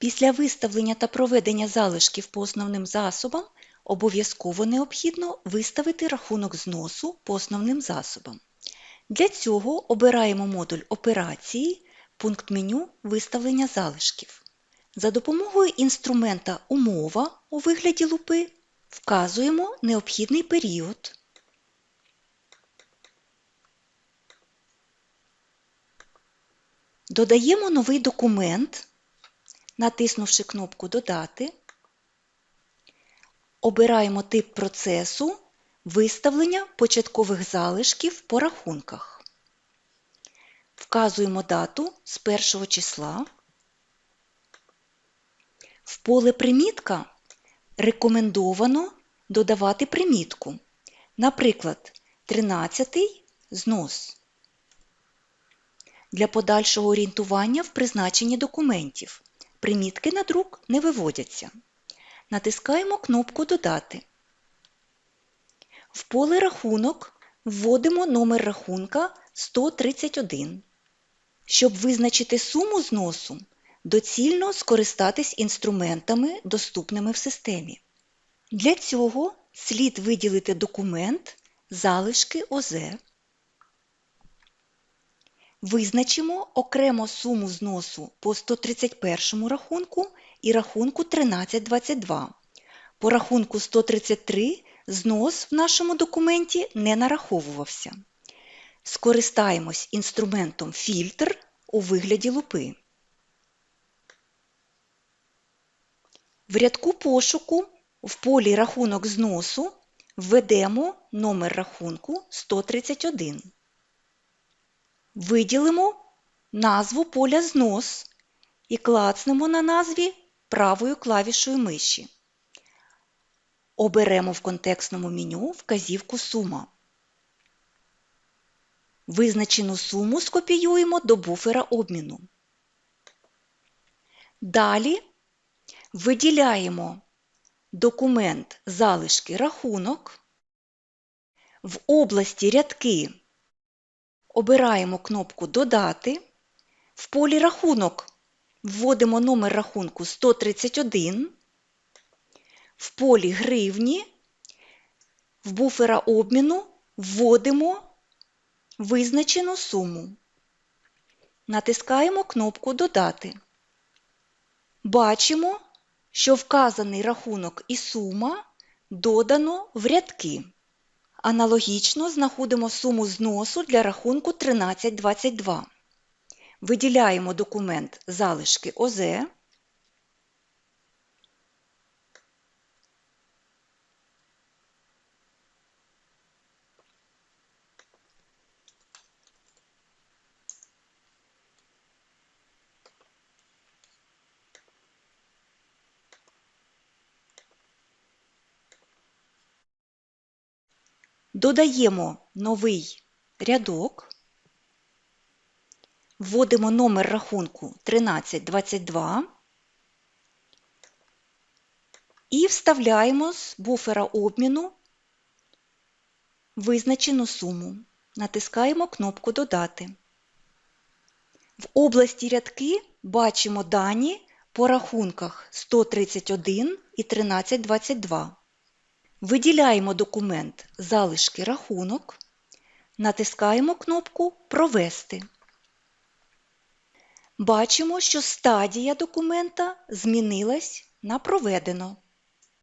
Після виставлення та проведення залишків по основним засобам обов'язково необхідно виставити рахунок зносу по основним засобам. Для цього обираємо модуль операції, пункт меню виставлення залишків. За допомогою інструмента Умова у вигляді лупи вказуємо необхідний період. Додаємо новий документ, натиснувши кнопку Додати. Обираємо тип процесу виставлення початкових залишків по рахунках. Вказуємо дату з першого числа. В поле примітка рекомендовано додавати примітку. Наприклад, 13 знос. Для подальшого орієнтування в призначенні документів. Примітки на друк не виводяться. Натискаємо кнопку Додати. В поле Рахунок вводимо номер рахунка 131. Щоб визначити суму зносу, доцільно скористатись інструментами, доступними в системі. Для цього слід виділити документ Залишки ОЗ. Визначимо окремо суму зносу по 131 рахунку і рахунку 1322. По рахунку 133 знос в нашому документі не нараховувався. Скористаємось інструментом Фільтр у вигляді лупи. В рядку пошуку в полі Рахунок зносу введемо номер рахунку 131. Виділимо назву поля знос і клацнемо на назві правою клавішою миші. Оберемо в контекстному меню вказівку Сума. Визначену суму скопіюємо до буфера обміну. Далі виділяємо документ залишки рахунок. В області рядки обираємо кнопку Додати. В полі Рахунок вводимо номер рахунку 131. В полі Гривні в буфера обміну вводимо визначену суму. Натискаємо кнопку Додати. Бачимо, що вказаний рахунок і сума додано в рядки. Аналогічно знаходимо суму зносу для рахунку 1322. Виділяємо документ залишки ОЗ. Додаємо новий рядок, вводимо номер рахунку 1322 і вставляємо з буфера обміну визначену суму. Натискаємо кнопку Додати. В області рядки бачимо дані по рахунках 131 і 1322. Виділяємо документ Залишки рахунок, натискаємо кнопку Провести. Бачимо, що стадія документа змінилась на Проведено.